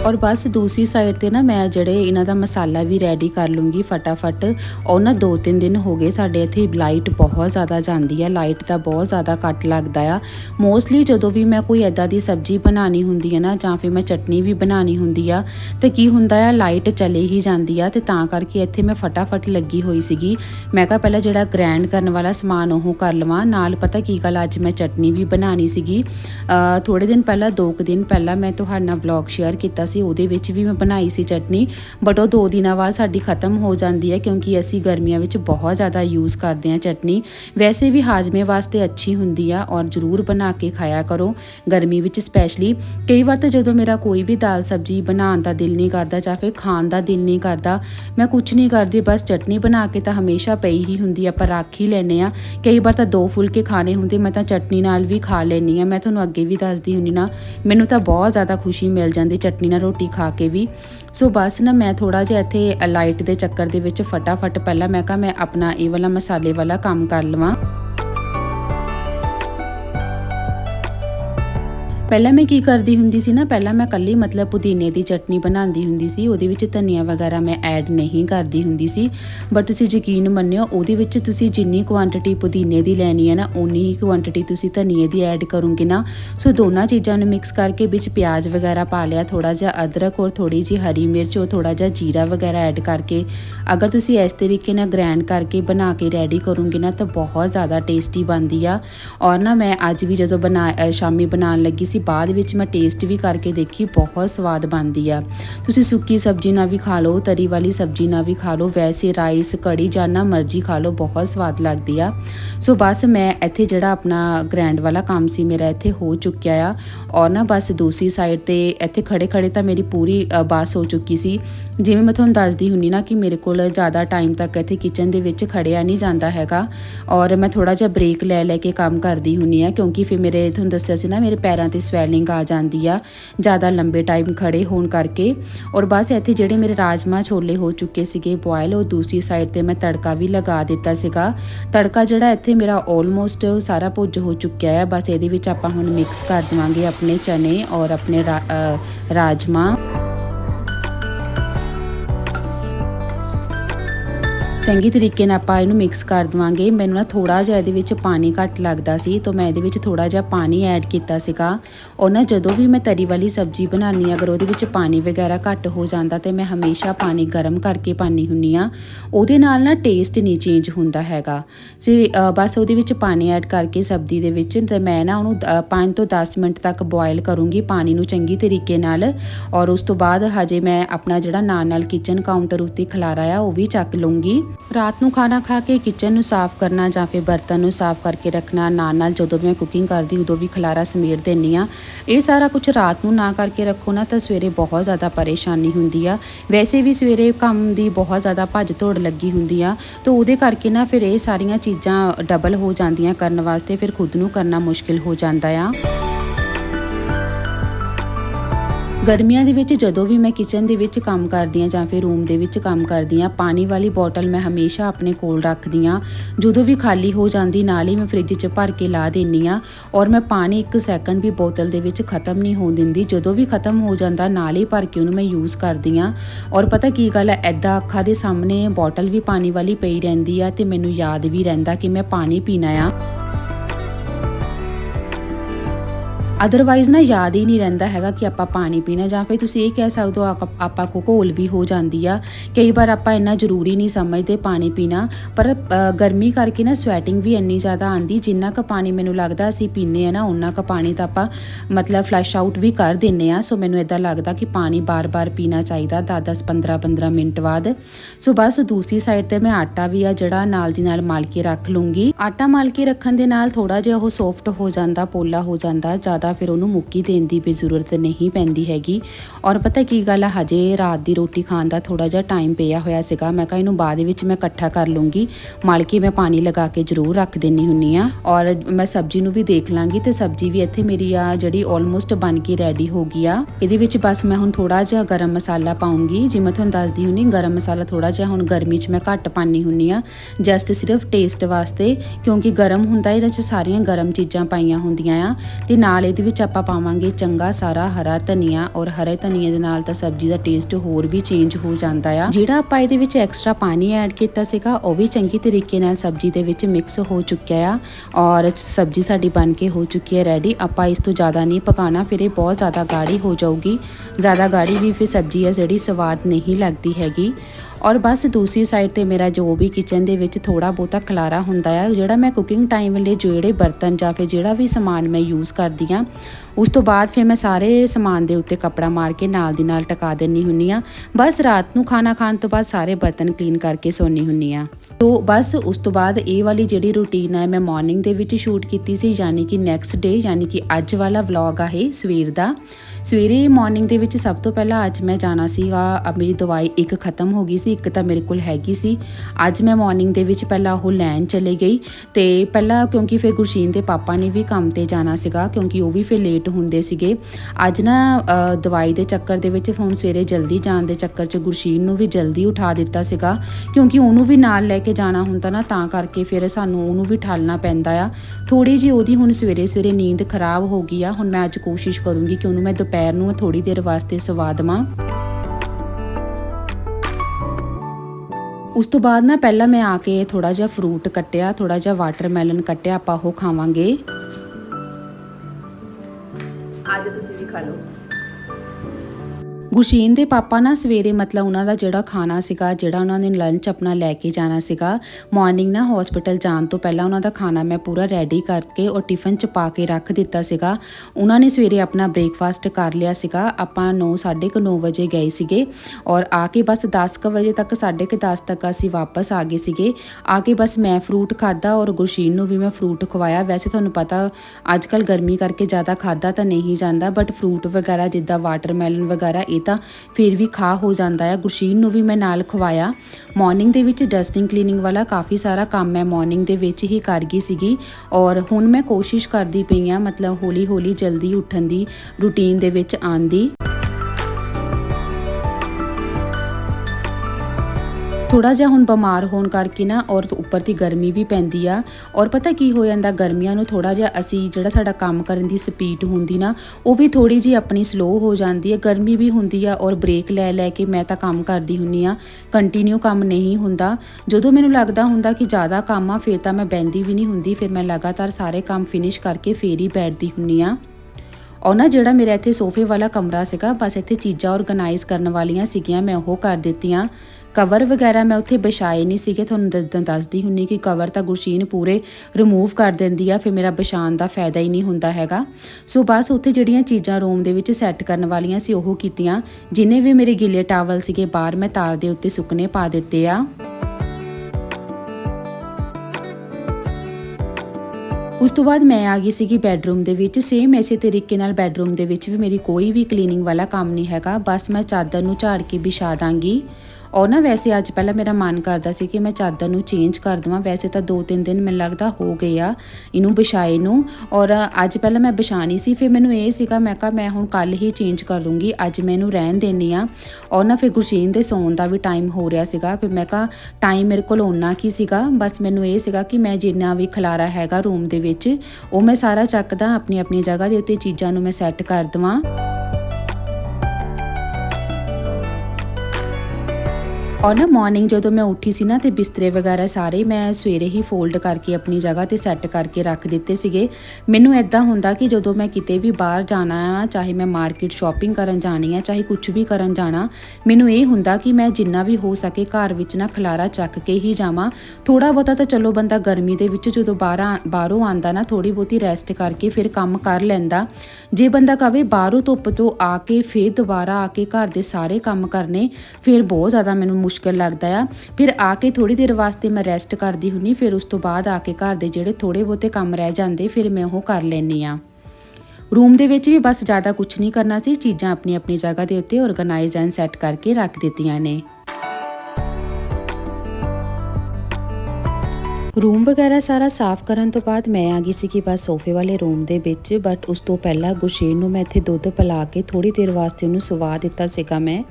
ਔਰ ਬਸ ਦੂਸਰੀ ਸਾਈਡ ਤੇ ਨਾ ਮੈਂ ਜਿਹੜੇ ਇਹਨਾਂ ਦਾ ਮਸਾਲਾ ਵੀ ਰੈਡੀ ਕਰ ਲੂੰਗੀ ਫਟਾਫਟ ਉਹਨਾਂ ਦੋ ਤਿੰਨ ਦਿਨ ਹੋ ਗਏ ਸਾਡੇ ਇੱਥੇ ਲਾਈਟ ਬਹੁਤ ਜ਼ਿਆਦਾ ਜਾਂਦੀ ਹੈ ਲਾਈਟ ਦਾ ਬਹੁਤ ਜ਼ਿਆਦਾ ਕੱਟ ਲੱਗਦਾ ਆ। ਮੋਸਟਲੀ ਜਦੋਂ ਵੀ ਮੈਂ ਕੋਈ ਐਦਾਂ ਦੀ ਸਬਜ਼ੀ ਬਣਾਣੀ ਹੁੰਦੀ ਹੈ ਨਾ ਜਾਂ ਫਿਰ ਮੈਂ ਚਟਨੀ ਵੀ ਬਣਾਣੀ ਹੁੰਦੀ ਆ ਤੇ ਕੀ ਹੁੰਦਾ ਆ ਲਾਈਟ ਚਲੇ ਹੀ ਜਾਂਦੀ ਆ ਤੇ ਤਾਂ ਕਰਕੇ ਇੱਥੇ ਮੈਂ ਫਟਾਫਟ ਲੱਗੀ ਹੋਈ ਸੀਗੀ। ਮੈਂ ਕਿਹਾ ਪਹਿਲਾਂ ਜਿਹੜਾ ਗ੍ਰੈਂਡ ਕਰਨ ਵਾਲਾ ਸਮਾਨ ਉਹ ਕਰ ਲਵਾਂ ਨਾਲ ਪਤਾ ਕੀ ਗੱਲ ਅੱਜ ਮੈਂ ਚਟਨੀ ਵੀ ਬਣਾਣੀ ਸੀਗੀ। ਅ, ਥੋੜੇ ਦਿਨ ਪਹਿਲਾਂ ਦੋ ਕੁ ਦਿਨ ਪਹਿਲਾਂ ਮੈਂ ਤੁਹਾਡਾ ਨਾਲ ਵਲੌਗ ਸ਼ੇਅਰ ਕੀਤਾ ਸੀ ਉਹਦੇ ਵਿੱਚ ਵੀ ਮੈਂ ਬਣਾਈ ਸੀ ਚਟਨੀ ਬਟ ਉਹ ਦੋ ਦਿਨਾਂ ਬਾਅਦ ਸਾਡੀ ਖਤਮ ਹੋ ਜਾਂਦੀ ਹੈ ਕਿਉਂਕਿ ਅਸੀਂ ਗਰਮੀਆਂ ਵਿੱਚ ਬਹੁਤ ਜ਼ਿਆਦਾ ਯੂਜ਼ ਕਰਦੇ ਹਾਂ ਚਟਨੀ। ਵੈਸੇ ਵੀ ਹਾਜ਼ਮੇ ਵਾਸਤੇ ਅੱਛੀ ਹੁੰਦੀ ਆ ਔਰ ਜ਼ਰੂਰ ਬਣਾ ਕੇ ਖਾਇਆ ਕਰੋ ਗਰਮੀ ਵਿੱਚ ਸਪੈਸ਼ਲੀ ਕਈ ਵਾਰ ਤਾਂ ਜਦੋਂ ਮੇਰਾ ਕੋਈ ਵੀ ਦਾਲ ਸਬਜ਼ੀ ਬਣਾਉਣ ਦਾ ਦਿਲ ਨਹੀਂ ਕਰਦਾ ਜਾਂ ਫਿਰ ਖਾਣ ਦਾ ਦਿਲ ਨਹੀਂ ਕਰਦਾ, ਮੈਂ ਕੁਝ ਨਹੀਂ ਕਰਦੀ, ਬਸ ਚਟਨੀ ਬਣਾ ਕੇ ਤਾਂ ਹਮੇਸ਼ਾ ਪਈ ਹੀ ਹੁੰਦੀ ਆ ਪਰ ਰੱਖ ਹੀ ਲੈਨੇ ਆ ਕਈ ਵਾਰ ਤਾਂ ਦੋ ਫੁਲਕੇ ਖਾਣੇ ਹੁੰਦੇ, ਮੈਂ ਤਾਂ ਚਟਨੀ ਨਾਲ ਵੀ ਖਾ ਲੈਨੀ ਆ ਮੈਂ ਤੁਹਾਨੂੰ ਅੱਗੇ ਵੀ ਦੱਸਦੀ ਹੁੰਨੀ ਨਾ, ਮੈਨੂੰ ਤਾਂ ਬਹੁਤ ਜ਼ਿਆਦਾ ਖੁਸ਼ੀ ਮਿਲ ਜਾਂਦੀ ਚਟਨੀ ਨਾਲ ਰੋਟੀ ਖਾ ਕੇ ਵੀ। ਸੋ ਬਸ ਨਾ ਮੈਂ ਥੋੜਾ ਜਿਹਾ ਇੱਥੇ ਲਾਈਟ ਦੇ ਚੱਕਰ ਦੇ ਵਿੱਚ ਫਟਾਫਟ ਪਹਿਲਾਂ ਮੈਂ ਕਿਹਾ ਮੈਂ ਆਪਣਾ ਇਹ ਵਾਲਾ ਮਸਾਲੇ ਵਾਲਾ ਕੰਮ ਕਰ ਲਵਾਂ। ਪਹਿਲਾਂ ਮੈਂ ਕੀ ਕਰਦੀ ਹੁੰਦੀ ਸੀ ਨਾ, ਪਹਿਲਾਂ ਮੈਂ ਕੱਲੀ ਮਤਲਬ ਪੁਦੀਨੇ ਦੀ ਚਟਨੀ ਬਣਾਉਂਦੀ ਹੁੰਦੀ ਸੀ, ਉਹਦੇ ਵਿੱਚ ਧਨੀਆ ਵਗੈਰਾ ਮੈਂ ਐਡ ਨਹੀਂ ਕਰਦੀ ਹੁੰਦੀ ਸੀ। ਬਟ ਤੁਸੀਂ ਯਕੀਨ ਮੰਨਿਓ, ਉਹਦੇ ਵਿੱਚ ਤੁਸੀਂ ਜਿੰਨੀ ਕੁਆਂਟੀਟੀ ਪੁਦੀਨੇ ਦੀ ਲੈਣੀ ਹੈ ਨਾ ਉਨੀ ਹੀ ਕੁਆਂਟੀਟੀ ਤੁਸੀਂ ਧਨੀਏ ਦੀ ਐਡ ਕਰੋਗੇ ਨਾ। ਸੋ ਦੋਨਾਂ ਚੀਜ਼ਾਂ ਨੂੰ ਮਿਕਸ ਕਰਕੇ ਵਿੱਚ ਪਿਆਜ਼ ਵਗੈਰਾ ਪਾ ਲਿਆ ਥੋੜਾ ਜਿਹਾ ਅਦਰਕ ਔਰ ਥੋੜੀ ਜਿਹੀ ਹਰੀ ਮਿਰਚ ਔਰ ਥੋੜਾ ਜਿਹਾ ਜੀਰਾ ਵਗੈਰਾ ਐਡ ਕਰਕੇ। ਅਗਰ ਤੁਸੀਂ ਇਸ ਤਰੀਕੇ ਨਾਲ ਗ੍ਰੈਂਡ ਕਰਕੇ ਬਣਾ ਕੇ ਰੈਡੀ ਕਰੋਗੇ ਨਾ, ਤਾਂ ਬਹੁਤ ਜ਼ਿਆਦਾ ਟੇਸਟੀ ਬਣਦੀ ਆ। ਔਰ ਨਾ ਮੈਂ ਅੱਜ ਵੀ ਜਦੋਂ ਬਣਾ ਸ਼ਾਮੀ ਬਣਾਉਣ ਲੱਗੀ ਸੀ ਬਾਅਦ ਵਿੱਚ ਮੈਂ ਟੇਸਟ ਵੀ ਕਰਕੇ ਦੇਖੀ ਬਹੁਤ ਸਵਾਦ ਬਣਦੀ ਆ। ਤੁਸੀਂ ਸੁੱਕੀ ਸਬਜ਼ੀ ਨਾਲ ਵੀ ਖਾ ਲਓ ਤਰੀ ਵਾਲੀ ਸਬਜ਼ੀ ਨਾਲ ਵੀ ਖਾ ਲਓ ਵੈਸੇ ਰਾਈਸ ਕੜੀ ਜਾਂ ਨਾ ਮਰਜ਼ੀ ਖਾ ਲਓ ਬਹੁਤ ਸਵਾਦ ਲੱਗਦੀ ਆ। ਸੋ ਬਸ ਮੈਂ ਇੱਥੇ ਜਿਹੜਾ ਆਪਣਾ ਗ੍ਰੈਂਡ ਵਾਲਾ ਕੰਮ ਸੀ ਮੇਰਾ ਇੱਥੇ ਹੋ ਚੁੱਕਿਆ ਆ। ਔਰ ਨਾ ਬਸ ਦੂਸਰੀ ਸਾਈਡ ਤੇ ਇੱਥੇ ਖੜੇ ਖੜੇ ਤਾਂ ਮੇਰੀ ਪੂਰੀ ਅ, ਬੱਸ ਹੋ ਚੁੱਕੀ ਸੀ। ਜਿਵੇਂ ਮੈਂ ਤੁਹਾਨੂੰ ਦੱਸਦੀ ਹੁੰਨੀ ਨਾ ਕਿ ਮੇਰੇ ਕੋਲ ਜ਼ਿਆਦਾ ਟਾਈਮ ਤੱਕ ਇੱਥੇ ਕਿਚਨ ਦੇ ਵਿੱਚ ਖੜਿਆ ਨਹੀਂ ਜਾਂਦਾ ਹੈਗਾ। ਔਰ ਮੈਂ ਥੋੜਾ ਜਿਹਾ ਬ੍ਰੇਕ ਲੈ ਲੈ ਕੇ ਕੰਮ ਕਰਦੀ ਹੁੰਨੀ ਆ ਕਿਉਂਕਿ ਫਿਰ ਮੇਰੇ ਤੁਹਾਨੂੰ ਦੱਸਿਆ ਸੀ ਨਾ ਮੇਰੇ ਪੈਰਾਂ ਤੇ ਸਵੈਲਿੰਗ ਆ ਜਾਂਦੀ ਆ ਜ਼ਿਆਦਾ ਲੰਬੇ ਟਾਈਮ ਖੜੇ ਹੋਣ ਕਰਕੇ। ਔਰ ਬਸ ਇੱਥੇ ਜਿਹੜੇ ਮੇਰੇ ਰਾਜਮਾ ਛੋਲੇ ਹੋ ਚੁੱਕੇ ਸੀਗੇ ਬੋਇਲ ਉਹ ਦੂਸਰੀ ਸਾਈਡ ਤੇ ਮੈਂ ਤੜਕਾ ਵੀ ਲਗਾ ਦਿੱਤਾ ਸੀਗਾ। ਤੜਕਾ ਜਿਹੜਾ ਇੱਥੇ ਮੇਰਾ ਆਲਮੋਸਟ ਸਾਰਾ ਭੁੱਜ ਹੋ ਚੁੱਕਿਆ ਹੈ ਬਸ ਇਹਦੇ ਵਿੱਚ ਆਪਾਂ ਹੁਣ ਮਿਕਸ ਕਰ ਦੇਵਾਂਗੇ ਆਪਣੇ ਚਨੇ ਔਰ ਆਪਣੇ ਰਾ- ਅ, ਰਾਜਮਾ ਚੰਗੀ ਤਰੀਕੇ ਨਾਲ ਆਪਾਂ ਇਹਨੂੰ ਮਿਕਸ ਕਰ ਦਵਾਂਗੇ। ਮੈਨੂੰ ਨਾ ਥੋੜਾ ਜਿਹਾ ਇਹਦੇ ਵਿੱਚ ਪਾਣੀ ਘੱਟ ਲੱਗਦਾ ਸੀ, ਤਾਂ ਮੈਂ ਇਹਦੇ ਵਿੱਚ ਥੋੜਾ ਜਿਹਾ ਪਾਣੀ ਐਡ ਕੀਤਾ ਸੀਗਾ। ਔਰ ਨਾ ਜਦੋਂ ਵੀ ਮੈਂ ਤਰੀ ਵਾਲੀ ਸਬਜ਼ੀ ਬਣਾਉਣੀ ਅਗਰ ਉਹਦੇ ਵਿੱਚ ਪਾਣੀ ਵਗੈਰਾ ਘੱਟ ਹੋ ਜਾਂਦਾ ਤੇ ਮੈਂ ਹਮੇਸ਼ਾ ਪਾਣੀ ਗਰਮ ਕਰਕੇ ਪਾਣੀ ਹੁੰਨੀ ਆ ਉਹਦੇ ਨਾਲ ਨਾ ਟੇਸਟ ਨਹੀਂ ਚੇਂਜ ਹੁੰਦਾ ਹੈਗਾ। ਸੀ ਬਸ ਉਹਦੇ ਵਿੱਚ ਪਾਣੀ ਐਡ ਕਰਕੇ ਸਬਜ਼ੀ ਦੇ ਵਿੱਚ ਤੇ ਮੈਂ ਨਾ ਉਹਨੂੰ 5 ਤੋਂ 10 ਮਿੰਟ ਤੱਕ ਬੋਇਲ ਕਰੂੰਗੀ ਪਾਣੀ ਨੂੰ ਚੰਗੀ ਤਰੀਕੇ ਨਾਲ। ਔਰ ਉਸ ਤੋਂ ਬਾਅਦ ਹਜੇ ਮੈਂ ਆਪਣਾ ਜਿਹੜਾ ਨਾਲ ਨਾਲ ਕਿਚਨ ਕਾਊਂਟਰ ਉੱਤੇ ਖਲਾਰਾ ਆ, ਉਹ ਵੀ ਚੱਕ ਲੂੰਗੀ ਰਾਤ ਨੂੰ ਖਾਣਾ ਖਾ ਕੇ ਕਿਚਨ ਨੂੰ ਸਾਫ਼ ਕਰਨਾ ਜਾਂ ਫਿਰ ਬਰਤਨ ਨੂੰ ਸਾਫ਼ ਕਰਕੇ ਰੱਖਣਾ, ਨਾਲ ਨਾਲ ਜਦੋਂ ਵੀ ਮੈਂ ਕੁਕਿੰਗ ਕਰਦੀ, ਉਦੋਂ ਵੀ ਖਲਾਰਾ ਸਮੇਟ ਦਿੰਨੀ ਆ ਇਹ ਸਾਰਾ ਕੁਝ ਰਾਤ ਨੂੰ ਨਾ ਕਰਕੇ ਰੱਖੋ ਨਾ ਤਾਂ ਸਵੇਰੇ ਬਹੁਤ ਜ਼ਿਆਦਾ ਪਰੇਸ਼ਾਨੀ ਹੁੰਦੀ ਆ। ਵੈਸੇ ਵੀ ਸਵੇਰੇ ਕੰਮ ਦੀ ਬਹੁਤ ਜ਼ਿਆਦਾ ਭੱਜ ਦੌੜ ਲੱਗੀ ਹੁੰਦੀ ਆ, ਤਾਂ ਉਹਦੇ ਕਰਕੇ ਨਾ ਫਿਰ ਇਹ ਸਾਰੀਆਂ ਚੀਜ਼ਾਂ ਡਬਲ ਹੋ ਜਾਂਦੀਆਂ ਕਰਨ ਵਾਸਤੇ ਫਿਰ ਖੁਦ ਨੂੰ ਕਰਨਾ ਮੁਸ਼ਕਿਲ ਹੋ ਜਾਂਦਾ ਆ। ਗਰਮੀਆਂ ਦੇ ਵਿੱਚ ਜਦੋਂ ਵੀ ਮੈਂ ਕਿਚਨ ਦੇ ਵਿੱਚ ਕੰਮ ਕਰਦੀ ਆ ਜਾਂ ਫਿਰ ਰੂਮ ਦੇ ਵਿੱਚ ਕੰਮ ਕਰਦੀ ਆ ਪਾਣੀ ਵਾਲੀ ਬੋਟਲ ਮੈਂ ਹਮੇਸ਼ਾ ਆਪਣੇ ਕੋਲ ਰੱਖਦੀ ਆ ਜਦੋਂ ਵੀ ਖਾਲੀ ਹੋ ਜਾਂਦੀ, ਨਾਲ ਹੀ ਮੈਂ ਫ੍ਰਿਜ 'ਚ ਭਰ ਕੇ ਲਾ ਦਿੰਨੀ ਆ ਔਰ ਮੈਂ ਪਾਣੀ ਇੱਕ ਸੈਕਿੰਡ ਵੀ ਬੋਤਲ ਦੇ ਵਿੱਚ ਖਤਮ ਨਹੀਂ ਹੋਣ ਦਿੰਦੀ। ਜਦੋਂ ਵੀ ਖਤਮ ਹੋ ਜਾਂਦਾ, ਨਾਲ ਹੀ ਭਰ ਕੇ ਉਹਨੂੰ ਮੈਂ ਯੂਜ਼ ਕਰਦੀ ਆ ਔਰ ਪਤਾ ਕੀ ਗੱਲ ਹੈ ਐਦਾਂ ਅੱਖਾਂ ਦੇ ਸਾਹਮਣੇ ਬੋਟਲ ਵੀ ਪਾਣੀ ਵਾਲੀ ਪਈ ਰਹਿੰਦੀ ਆ ਤੇ ਮੈਨੂੰ ਯਾਦ ਵੀ ਰਹਿੰਦਾ ਕਿ ਮੈਂ ਪਾਣੀ ਪੀਣਾ ਆ। ਅਦਰਵਾਈਜ਼ ਨਾ ਯਾਦ ਹੀ ਨਹੀਂ ਰਹਿੰਦਾ ਹੈਗਾ ਕਿ ਆਪਾਂ ਪਾਣੀ ਪੀਣਾ ਜਾਂ ਫਿਰ ਤੁਸੀਂ ਇਹ ਕਹਿ ਸਕਦੇ ਹੋ ਆਪ- ਆਪਾਂ ਕੋ ਘੋਲ ਵੀ ਹੋ ਜਾਂਦੀ ਆ। ਕਈ ਵਾਰ ਆਪਾਂ ਇੰਨਾ ਜ਼ਰੂਰੀ ਨਹੀਂ ਸਮਝਦੇ ਪਾਣੀ ਪੀਣਾ, ਪਰ ਗਰਮੀ ਕਰਕੇ ਨਾ ਸਵੈਟਿੰਗ ਵੀ ਇੰਨੀ ਜ਼ਿਆਦਾ ਆਂਦੀ ਜਿੰਨਾ ਕ ਪਾਣੀ ਮੈਨੂੰ ਲੱਗਦਾ ਅਸੀਂ ਪੀਨੇ ਆ ਨਾ ਉਹਨਾਂ ਕ ਪਾਣੀ ਤਾਂ ਆਪਾਂ ਮਤਲਬ ਫਲੈਸ਼ ਆਊਟ ਵੀ ਕਰ ਦਿੰਨੇ ਆ ਸੋ ਮੈਨੂੰ ਇਦਾਂ ਲੱਗਦਾ ਕਿ ਪਾਣੀ ਬਾਰ-ਬਾਰ ਪੀਣਾ ਚਾਹੀਦਾ 10-10 15-15 ਮਿੰਟ ਬਾਅਦ। ਸੋ ਬਸ ਦੂਸਰੀ ਸਾਈਡ ਤੇ ਮੈਂ ਆਟਾ ਵੀ ਆ ਜਿਹੜਾ ਨਾਲ ਦੀ ਨਾਲ ਮਲ ਕੇ ਰੱਖ ਲੂੰਗੀ। ਆਟਾ ਮਲ ਕੇ ਰੱਖਣ ਦੇ ਨਾਲ ਥੋੜਾ ਜਿਹਾ ਉਹ ਸੌਫਟ ਹੋ ਜਾਂਦਾ, ਪੋਲਾ ਹੋ ਜਾਂਦਾ, ਜ਼ਿਆਦਾ ਫਿਰ ਉਹਨੂੰ ਮੁੱਕੀ ਦੇਣ ਦੀ ਵੀ ਜ਼ਰੂਰਤ ਨਹੀਂ ਪੈਂਦੀ ਹੈਗੀ। ਔਰ ਪਤਾ ਕੀ ਗੱਲ ਆ, ਹਜੇ ਰਾਤ ਦੀ ਰੋਟੀ ਖਾਣ ਦਾ ਥੋੜਾ ਜਿਹਾ ਟਾਈਮ ਪਿਆ ਹੋਇਆ ਸੀਗਾ। ਮੈਂ ਕਿਹਾ ਇਹਨੂੰ ਬਾਅਦ ਵਿੱਚ ਮੈਂ ਇਕੱਠਾ ਕਰ ਲੂੰਗੀ। ਮਲ ਕੇ ਮੈਂ ਪਾਣੀ ਲਗਾ ਕੇ ਜ਼ਰੂਰ ਰੱਖ ਦੇਣੀ ਹੁੰਨੀ ਆ। ਔਰ ਮੈਂ ਸਬਜ਼ੀ ਨੂੰ ਵੀ ਦੇਖ ਲਾਂਗੀ ਤੇ ਸਬਜ਼ੀ ਵੀ ਇੱਥੇ ਮੇਰੀ ਆ ਜਿਹੜੀ ਆਲਮੋਸਟ ਬਣ ਕੇ ਰੈਡੀ ਹੋ ਗਈ ਆ। ਇਹਦੇ ਵਿੱਚ ਬਸ ਮੈਂ ਹੁਣ ਥੋੜਾ ਜਿਹਾ ਗਰਮ ਮਸਾਲਾ ਪਾਉਂਗੀ। ਜਿਵੇਂ ਤੁਹਾਨੂੰ ਦੱਸਦੀ ਹੁੰਨੀ ਗਰਮ ਮਸਾਲਾ ਥੋੜਾ ਜਿਹਾ ਹੁਣ ਗਰਮੀ 'ਚ ਮੈਂ ਘੱਟ ਪਾਣੀ ਹੁੰਨੀ ਆ। ਜਸਟ ਸਿਰਫ ਟੇਸਟ ਵਾਸਤੇ, ਕਿਉਂਕਿ ਗਰਮ ਹੁੰਦਾ ਇਹਦੇ 'ਚ ਸਾਰੀਆਂ ਗਰਮ ਚੀਜ਼ਾਂ ਪਾਈਆਂ ਹੁੰਦੀਆਂ ਆ। ਤੇ ਨਾਲ ਇਹਦੇ ਵਿੱਚ ਆਪਾਂ ਪਾਵਾਂਗੇ ਚੰਗਾ, ਸਾਰਾ, ਹਰਾ ਧਨੀਆ ਔਰ ਹਰੇ ਧਨੀਏ ਦੇ ਨਾਲ ਤਾਂ ਸਬਜ਼ੀ ਦਾ ਟੇਸਟ ਹੋਰ ਵੀ ਚੇਂਜ ਹੋ ਜਾਂਦਾ ਆ। ਜਿਹੜਾ ਆਪਾਂ ਇਹਦੇ ਵਿੱਚ ਐਕਸਟਰਾ ਪਾਣੀ ਐਡ ਕੀਤਾ ਸੀਗਾ, ਉਹ ਵੀ ਚੰਗੀ ਤਰੀਕੇ ਨਾਲ ਸਬਜ਼ੀ ਦੇ ਵਿੱਚ ਮਿਕਸ ਹੋ ਚੁੱਕਿਆ ਆ ਔਰ ਸਬਜ਼ੀ ਸਾਡੀ ਬਣ ਕੇ ਹੋ ਚੁੱਕੀ ਹੈ ਰੈਡੀ ਆਪਾਂ ਇਸ ਤੋਂ ਜ਼ਿਆਦਾ ਨਹੀਂ ਪਕਾਣਾ ਫਿਰ ਇਹ ਬਹੁਤ ਜ਼ਿਆਦਾ ਗਾੜੀ ਹੋ ਜਾਊਗੀ। ਜ਼ਿਆਦਾ ਗਾੜੀ ਵੀ ਫਿਰ ਸਬਜ਼ੀ ਹੈ ਜਿਹੜੀ ਸਵਾਦ ਨਹੀਂ ਲੱਗਦੀ ਹੈਗੀ। ਔਰ ਬਸ ਦੂਸਰੀ ਸਾਈਡ ਤੇ ਮੇਰਾ ਜੋ ਵੀ ਕਿਚਨ ਦੇ ਵਿੱਚ ਥੋੜਾ ਬਹੁਤਾ ਖਲਾਰਾ ਹੁੰਦਾ ਆ, ਜਿਹੜਾ ਮੈਂ ਕੁਕਿੰਗ ਟਾਈਮ ਵੇਲੇ ਜਿਹੜੇ ਬਰਤਨ ਜਾਂ ਫਿਰ ਜਿਹੜਾ ਵੀ ਸਮਾਨ ਮੈਂ ਯੂਜ਼ ਕਰਦੀ ਆ ਉਸ ਤੋਂ ਬਾਅਦ ਫਿਰ ਮੈਂ ਸਾਰੇ ਸਮਾਨ ਦੇ ਉੱਤੇ ਕੱਪੜਾ ਮਾਰ ਕੇ ਨਾਲ ਦੀ ਨਾਲ ਟਕਾ ਦਿੰਨੀ ਹੁੰਨੀ ਆ ਬਸ ਰਾਤ ਨੂੰ ਖਾਣਾ ਖਾਣ ਤੋਂ ਬਾਅਦ ਸਾਰੇ ਬਰਤਨ ਕਲੀਨ ਕਰਕੇ ਸੌਣੀ ਹੁੰਨੀ ਆ ਤੋ ਬਸ ਉਸ ਤੋਂ ਬਾਅਦ ਇਹ ਵਾਲੀ ਜਿਹੜੀ ਰੂਟੀਨ ਹੈ, ਮੈਂ ਮਾਰਨਿੰਗ ਦੇ ਵਿੱਚ ਸ਼ੂਟ ਕੀਤੀ ਸੀ, ਯਾਨੀ ਕਿ ਨੈਕਸਟ ਡੇ ਯਾਨੀ ਕਿ ਅੱਜ ਵਾਲਾ ਵਲੌਗ ਆ ਇਹ ਸਵੇਰ ਦਾ। ਸਵੇਰੇ ਮਾਰਨਿੰਗ ਦੇ ਵਿੱਚ ਸਭ ਤੋਂ ਪਹਿਲਾਂ ਅੱਜ ਮੈਂ ਜਾਣਾ ਸੀਗਾ ਮੇਰੀ ਦਵਾਈ ਇੱਕ ਖਤਮ ਹੋ ਗਈ ਸੀ, ਇੱਕ ਤਾਂ ਮੇਰੇ ਕੋਲ ਹੈਗੀ ਸੀ। ਅੱਜ ਮੈਂ ਮਾਰਨਿੰਗ ਦੇ ਵਿੱਚ ਪਹਿਲਾਂ ਉਹ ਲੈਣ ਚਲੇ ਗਈ ਤੇ ਪਹਿਲਾਂ ਕਿਉਂਕਿ ਫਿਰ ਗੁਰਸ਼ੀਨ ਦੇ ਪਾਪਾ ਨੇ ਵੀ ਕੰਮ ਤੇ ਜਾਣਾ ਸੀਗਾ, ਕਿਉਂਕਿ ਉਹ ਵੀ ਫਿਰ ਲੇਟ ਹੁੰਦੇ ਸੀਗੇ। ਅੱਜ ਨਾ ਦਵਾਈ ਦੇ ਚੱਕਰ ਦੇ ਵਿੱਚ ਹੁਣ ਸਵੇਰੇ ਜਲਦੀ ਜਾਣ ਦੇ ਚੱਕਰ 'ਚ ਗੁਰਸ਼ੀਨ ਨੂੰ ਵੀ ਜਲਦੀ ਉਠਾ ਦਿੱਤਾ ਸੀਗਾ, ਕਿਉਂਕਿ ਉਹਨੂੰ ਵੀ ਨਾਲ ਲੈ ਕੇ ਜਾਣਾ ਹੁੰਦਾ ਨਾ, ਤਾਂ ਕਰਕੇ ਫਿਰ ਸਾਨੂੰ ਉਹਨੂੰ ਵੀ ਠਾਲਣਾ ਪੈਂਦਾ ਆ। ਥੋੜੀ ਜੀ ਉਹਦੀ ਹੁਣ ਸਵੇਰੇ ਸਵੇਰੇ ਨੀਂਦ ਖਰਾਬ ਹੋ ਗਈ ਆ, ਹੁਣ ਮੈਂ ਅੱਜ ਕੋਸ਼ਿਸ਼ ਕਰੂੰਗੀ ਕਿ ਉਹਨੂੰ ਮੈਂ ਦੁਪਹਿਰ ਨੂੰ ਥੋੜੀ ਦੇਰ ਵਾਸਤੇ ਸਵਾ ਦੇਵਾਂ। ਉਸ ਤੋਂ ਬਾਅਦ ਨਾ ਪਹਿਲਾਂ ਮੈਂ ਆ ਕੇ ਥੋੜਾ ਜਿਹਾ ਫਰੂਟ ਕੱਟਿਆ ਥੋੜਾ ਜਿਹਾ ਵਾਟਰਮੈਲਨ ਕੱਟਿਆ, ਆਪਾਂ ਉਹ ਖਾਵਾਂਗੇ। ਅੱਜ ਤੁਸੀਂ ਵੀ ਖਾ ਲਓ। ਗੁਰਸ਼ੀਨ ਦੇ ਪਾਪਾ ਨਾ ਸਵੇਰੇ ਮਤਲਬ ਉਹਨਾਂ ਦਾ ਜਿਹੜਾ ਖਾਣਾ ਸੀਗਾ, ਜਿਹੜਾ ਉਹਨਾਂ ਨੇ ਲੰਚ ਆਪਣਾ ਲੈ ਕੇ ਜਾਣਾ ਸੀਗਾ ਮਾਰਨਿੰਗ ਨਾ ਹਸਪੀਟਲ ਜਾਣ ਤੋਂ ਪਹਿਲਾਂ ਉਹਨਾਂ ਦਾ ਖਾਣਾ ਮੈਂ ਪੂਰਾ ਰੈਡੀ ਕਰਕੇ ਔਰ ਟਿਫਨ ਚ ਪਾ ਕੇ ਰੱਖ ਦਿੱਤਾ ਸੀਗਾ। ਉਹਨਾਂ ਨੇ ਸਵੇਰੇ ਆਪਣਾ ਬ੍ਰੇਕਫਾਸਟ ਕਰ ਲਿਆ ਸੀਗਾ। ਆਪਾਂ 9:30 ਵਜੇ ਗਏ ਸੀਗੇ ਔਰ ਆ ਕੇ ਬਸ 10:00 ਵਜੇ ਤੱਕ 10:30 ਤੱਕ ਅਸੀਂ ਵਾਪਸ ਆ ਗਏ ਸੀਗੇ। ਆ ਕੇ ਬਸ ਮੈਂ ਫਰੂਟ ਖਾਦਾ ਔਰ ਗੁਰਸ਼ੀਨ ਨੂੰ ਵੀ ਮੈਂ ਫਰੂਟ ਖਵਾਇਆ। ਵੈਸੇ ਤੁਹਾਨੂੰ ਪਤਾ ਅੱਜ ਕੱਲ ਗਰਮੀ ਕਰਕੇ ਜ਼ਿਆਦਾ ਖਾਦਾ ਤਾਂ ਨਹੀਂ ਜਾਂਦਾ ਬਟ ਫਰੂਟ ਵਗੈਰਾ ਜਿੱਦਾਂ ਵਾਟਰਮੈਲਨ ਵਗੈਰਾ, ਇਹ ਤਾਂ ਫਿਰ ਵੀ ਖਾ ਹੋ ਜਾਂਦਾ ਆ। ਗੁਰਸ਼ੀਨ ਨੂੰ ਵੀ ਮੈਂ ਨਾਲ ਖਵਾਇਆ। ਮਾਰਨਿੰਗ ਦੇ ਵਿੱਚ ਡਸਟਿੰਗ ਕਲੀਨਿੰਗ ਵਾਲਾ ਕਾਫੀ ਸਾਰਾ ਕੰਮ ਮੈਂ ਮਾਰਨਿੰਗ ਦੇ ਵਿੱਚ ਹੀ ਕਰ ਗਈ ਸੀਗੀ। ਔਰ ਹੁਣ ਮੈਂ ਕੋਸ਼ਿਸ਼ ਕਰਦੀ ਪਈ ਆ, ਮਤਲਬ ਹੌਲੀ ਹੌਲੀ ਜਲਦੀ ਉੱਠਣ ਦੀ ਰੂਟੀਨ ਦੇ ਵਿੱਚ ਆਉਣ ਦੀ। ਥੋੜਾ ਜਿਹਾ ਹੁਣ ਬਿਮਾਰ ਹੋਣ ਕਰਕੇ ਨਾ ਔਰ ਉੱਪਰ ਦੀ ਗਰਮੀ ਵੀ ਪੈਂਦੀ ਆ। ਔਰ ਪਤਾ ਕੀ ਹੋ ਜਾਂਦਾ, ਗਰਮੀਆਂ ਨੂੰ ਥੋੜਾ ਜਿਹਾ ਅਸੀਂ ਜਿਹੜਾ ਸਾਡਾ ਕੰਮ ਕਰਨ ਦੀ ਸਪੀਡ ਹੁੰਦੀ ਨਾ, ਉਹ ਵੀ ਥੋੜੀ ਜੀ ਆਪਣੀ ਸਲੋ ਹੋ ਜਾਂਦੀ ਹੈ। ਗਰਮੀ ਵੀ ਹੁੰਦੀ ਆ ਔਰ ਬ੍ਰੇਕ ਲੈ ਲੈ ਕੇ ਮੈਂ ਤਾਂ ਕੰਮ ਕਰਦੀ ਹੁੰਨੀ ਆ ਕੰਟੀਨਿਊ ਕੰਮ ਨਹੀਂ ਹੁੰਦਾ। ਜਦੋਂ ਮੈਨੂੰ ਲੱਗਦਾ ਹੁੰਦਾ ਕਿ ਜ਼ਿਆਦਾ ਕੰਮ ਆ, ਫਿਰ ਤਾਂ ਮੈਂ ਬੈੰਦੀ ਵੀ ਨਹੀਂ ਹੁੰਦੀ, ਫਿਰ ਮੈਂ ਲਗਾਤਾਰ ਸਾਰੇ ਕੰਮ ਫਿਨਿਸ਼ ਕਰਕੇ ਫੇਰ ਹੀ ਬੈਠਦੀ ਹੁੰਨੀ ਆ ਔਰ ਨਾ ਜਿਹੜਾ ਮੇਰਾ ਇੱਥੇ ਸੋਫੇ ਵਾਲਾ ਕਮਰਾ ਸੀਗਾ, ਬਸ ਇੱਥੇ ਚੀਜ਼ਾਂ ਆਰਗੇਨਾਈਜ਼ ਕਰਨ ਵਾਲੀਆਂ ਸੀਗੀਆਂ, ਮੈਂ ਉਹ ਕਰ ਦਿੱਤੀਆਂ। ਕਵਰ ਵਗੈਰਾ ਮੈਂ ਉੱਥੇ ਬਿਛਾਏ ਨਹੀਂ ਸੀਗੇ, ਤੁਹਾਨੂੰ ਦੱਸ ਦੱਸਦੀ ਹੁੰਨੀ ਕਿ ਕਵਰ ਤਾਂ ਗੁਰਸ਼ੀਨ ਪੂਰੇ ਰਿਮੂਵ ਕਰ ਦਿੰਦੀ ਆ, ਫਿਰ ਮੇਰਾ ਵਿਛਾਉਣ ਦਾ ਫਾਇਦਾ ਹੀ ਨਹੀਂ ਹੁੰਦਾ ਹੈਗਾ। ਸੋ ਬਸ ਉੱਥੇ ਜਿਹੜੀਆਂ ਚੀਜ਼ਾਂ ਰੂਮ ਦੇ ਵਿੱਚ ਸੈੱਟ ਕਰਨ ਵਾਲੀਆਂ ਸੀ, ਉਹ ਕੀਤੀਆਂ। ਜਿੰਨੇ ਵੀ ਮੇਰੇ ਗਿੱਲੇ ਟਾਵਲ ਸੀਗੇ, ਬਾਹਰ ਮੈਂ ਤਾਰ ਦੇ ਉੱਤੇ ਸੁੱਕਣੇ ਪਾ ਦਿੱਤੇ ਆ। ਉਸ ਤੋਂ ਬਾਅਦ ਮੈਂ ਆ ਗਈ ਸੀਗੀ ਬੈੱਡਰੂਮ ਦੇ ਵਿੱਚ। ਸੇਮ ਐਸੇ ਤਰੀਕੇ ਨਾਲ ਬੈੱਡਰੂਮ ਦੇ ਵਿੱਚ ਵੀ ਮੇਰੀ ਕੋਈ ਵੀ ਕਲੀਨਿੰਗ ਵਾਲਾ ਕੰਮ ਨਹੀਂ ਹੈਗਾ। ਬਸ ਮੈਂ ਚਾਦਰ ਨੂੰ ਝਾੜ ਕੇ ਵਿਛਾ ਦਾਂਗੀ। ਔਰ ਨਾ ਵੈਸੇ ਅੱਜ ਪਹਿਲਾਂ ਮੇਰਾ ਮਨ ਕਰਦਾ ਸੀ ਕਿ ਮੈਂ ਚਾਦਰ ਨੂੰ ਚੇਂਜ ਕਰ ਦਵਾਂ। ਵੈਸੇ ਤਾਂ 2-3 ਦਿਨ ਮੈਨੂੰ ਲੱਗਦਾ ਹੋ ਗਏ ਆ ਇਹਨੂੰ ਵਿਛਾਏ ਨੂੰ। ਔਰ ਅੱਜ ਪਹਿਲਾਂ ਮੈਂ ਵਿਛਾਣੀ ਸੀ, ਫਿਰ ਮੈਨੂੰ ਇਹ ਸੀਗਾ, ਮੈਂ ਕਿਹਾ ਮੈਂ ਹੁਣ ਕੱਲ ਹੀ ਚੇਂਜ ਕਰ ਲੂੰਗੀ, ਅੱਜ ਮੈਂ ਇਹਨੂੰ ਰਹਿਣ ਦੇਣੀ ਆ ਔਰ ਨਾ ਫਿਰ ਗੁਰਸ਼ੀਨ ਦੇ ਸੌਣ ਦਾ ਵੀ ਟਾਈਮ ਹੋ ਰਿਹਾ ਸੀਗਾ, ਫਿਰ ਮੈਂ ਕਿਹਾ ਟਾਈਮ ਮੇਰੇ ਕੋਲ ਓਨਾ ਕੀ ਸੀਗਾ। ਬਸ ਮੈਨੂੰ ਇਹ ਸੀਗਾ ਕਿ ਮੈਂ ਜਿੰਨਾ ਵੀ ਖਲਾਰਾ ਹੈਗਾ ਰੂਮ ਦੇ ਵਿੱਚ, ਉਹ ਮੈਂ ਸਾਰਾ ਚੱਕਦਾ ਆਪਣੀ ਆਪਣੀ ਜਗ੍ਹਾ ਦੇ ਉੱਤੇ ਚੀਜ਼ਾਂ ਨੂੰ ਮੈਂ ਸੈੱਟ ਕਰ ਦਵਾਂ। ਔਰ ਨਾ ਮਾਰਨਿੰਗ ਜਦੋਂ ਮੈਂ ਉੱਠੀ ਸੀ ਨਾ ਤੇ ਬਿਸਤਰੇ ਵਗੈਰਾ ਸਾਰੇ ਮੈਂ ਸਵੇਰੇ ਹੀ ਫੋਲਡ ਕਰਕੇ ਆਪਣੀ ਜਗ੍ਹਾ ਤੇ ਸੈੱਟ ਕਰਕੇ ਰੱਖ ਦਿੱਤੇ ਸੀਗੇ। ਮੈਨੂੰ ਐਦਾਂ ਹੁੰਦਾ ਕਿ ਜਦੋਂ ਮੈਂ ਕਿਤੇ ਵੀ ਬਾਹਰ ਜਾਣਾ ਆ, ਚਾਹੇ ਮੈਂ ਮਾਰਕੀਟ ਸ਼ਾਪਿੰਗ ਕਰਨ ਜਾਣੀ ਆ, ਚਾਹੇ ਕੁਝ ਵੀ ਕਰਨ ਜਾਣਾ, ਮੈਨੂੰ ਇਹ ਹੁੰਦਾ ਕਿ ਮੈਂ ਜਿੰਨਾ ਵੀ ਹੋ ਸਕੇ ਘਰ ਵਿੱਚ ਨਾ ਖਲਾਰਾ ਚੱਕ ਕੇ ਹੀ ਜਾਵਾਂ। ਥੋੜਾ ਬਹੁਤਾ ਤਾਂ ਚਲੋ ਬੰਦਾ ਗਰਮੀ ਦੇ ਵਿੱਚ ਜਦੋਂ ਬਾਹਰਾਂ ਬਾਹਰੋਂ ਆਂਦਾ ਨਾ ਥੋੜੀ ਬਹੁਤੀ ਰੈਸਟ ਕਰਕੇ ਫਿਰ ਕੰਮ ਕਰ ਲੈਂਦਾ। ਜੇ ਬੰਦਾ ਕਵੇ ਬਾਹਰੋਂ ਧੁੱਪ ਤੋਂ ਆ ਕੇ ਫਿਰ ਦੁਬਾਰਾ ਆ ਕੇ ਘਰ ਦੇ ਸਾਰੇ ਕੰਮ ਕਰਨੇ, ਫਿਰ ਬਹੁਤ ਜ਼ਿਆਦਾ ਮੈਨੂੰ ਮੁਸ਼ਕਲ ਲੱਗਦਾ ਆ। ਫਿਰ ਆ ਕੇ ਥੋੜੀ ਦੇਰ ਵਾਸਤੇ ਮੈਂ ਰੈਸਟ ਕਰਦੀ ਹੁੰਨੀ ਫਿਰ ਉਸ ਤੋਂ ਬਾਅਦ ਆ ਕੇ ਘਰ ਦੇ ਜਿਹੜੇ ਥੋੜੇ ਬਹੁਤੇ ਕੰਮ ਰਹਿ ਜਾਂਦੇ, ਫਿਰ ਮੈਂ ਉਹ ਕਰ ਲੈਣੀ ਆ ਰੂਮ ਦੇ ਵਿੱਚ ਵੀ ਬਸ ਜ਼ਿਆਦਾ ਕੁਝ ਨਹੀਂ ਕਰਨਾ ਸੀ, ਚੀਜ਼ਾਂ ਆਪਣੀ ਆਪਣੀ ਜਗ੍ਹਾ ਦੇ ਉੱਤੇ ਆਰਗੇਨਾਈਜ਼ ਐਂਡ ਸੈੱਟ ਕਰਕੇ ਰੱਖ ਦਿੱਤੀਆਂ ਨੇ। ਰੂਮ ਵਗੈਰਾ ਸਾਰਾ ਸਾਫ਼ ਕਰਨ ਤੋਂ ਬਾਅਦ ਮੈਂ ਆ ਗਈ ਸੀ ਕਿ ਬਸ ਸੋਫੇ ਵਾਲੇ ਰੂਮ ਦੇ ਵਿੱਚ ਬਟ ਉਸ ਤੋਂ ਪਹਿਲਾਂ ਗੁਰਸ਼ੇਨ ਨੂੰ ਮੈਂ ਇੱਥੇ ਦੁੱਧ ਪਿਲਾ ਕੇ ਥੋੜੀ ਦੇਰ ਵਾਸਤੇ ਉਹਨੂੰ ਸੁਵਾ ਦਿੱਤਾ ਸੀਗਾ ਮੈਂ।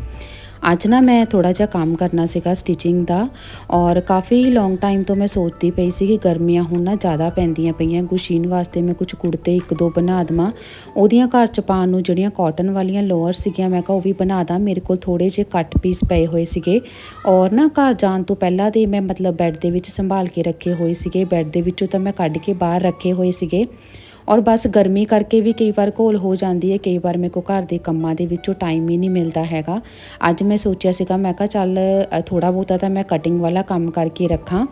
ਅੱਜ ਨਾ ਮੈਂ ਥੋੜਾ ਜਿਹਾ ਕੰਮ ਕਰਨਾ ਸੀਗਾ ਸਟਿਚਿੰਗ ਦਾ ਔਰ ਕਾਫੀ ਲੌਂਗ ਟਾਈਮ ਤੋਂ ਮੈਂ ਸੋਚਦੀ ਪਈ ਸੀ ਕਿ ਗਰਮੀਆਂ ਹੁਣ ਨਾ ਜ਼ਿਆਦਾ ਪੈਂਦੀਆਂ ਪਈਆਂ, ਗੁਸ਼ੀਨ ਵਾਸਤੇ ਮੈਂ ਕੁਝ ਕੁੜਤੇ ਇੱਕ ਦੋ ਬਣਾ ਦਵਾਂ। ਉਹਦੀਆਂ ਘਰ ਚ ਪਾਉਣ ਨੂੰ ਜਿਹੜੀਆਂ ਕਾਟਨ ਵਾਲੀਆਂ ਲੋਅਰ ਸੀਗੀਆਂ, ਮੈਂ ਕਿਹਾ ਉਹ ਵੀ ਬਣਾ ਦਾਂ। ਮੇਰੇ ਕੋਲ ਥੋੜੇ ਜਿਹੇ ਕੱਟ ਪੀਸ ਪਏ ਹੋਏ ਸੀਗੇ ਔਰ ਨਾ ਘਰ ਜਾਣ ਤੋਂ ਪਹਿਲਾਂ ਦੇ ਮੈਂ ਮਤਲਬ ਬੈੱਡ ਦੇ ਵਿੱਚ ਸੰਭਾਲ ਕੇ ਰੱਖੇ ਹੋਏ ਸੀਗੇ। ਬੈੱਡ ਦੇ ਵਿੱਚੋਂ ਤਾਂ ਮੈਂ ਕੱਢ ਕੇ ਬਾਹਰ ਰੱਖੇ ਹੋਏ ਸੀਗੇ। ਔਰ ਬਸ ਗਰਮੀ ਕਰਕੇ ਵੀ ਕਈ ਵਾਰ ਘੋਲ ਹੋ ਜਾਂਦੀ ਹੈ, ਕਈ ਵਾਰ ਮੇਰੇ ਕੋ ਘਰ ਦੇ ਕੰਮਾਂ ਦੇ ਵਿੱਚੋਂ ਟਾਈਮ ਹੀ ਨਹੀਂ ਮਿਲਦਾ ਹੈਗਾ। ਅੱਜ ਮੈਂ ਸੋਚਿਆ ਸੀਗਾ, ਮੈਂ ਕਿਹਾ ਚੱਲ ਥੋੜਾ ਬਹੁਤਾ ਤਾਂ ਮੈਂ ਕਟਿੰਗ ਵਾਲਾ ਕੰਮ ਕਰਕੇ ਰੱਖਾਂ।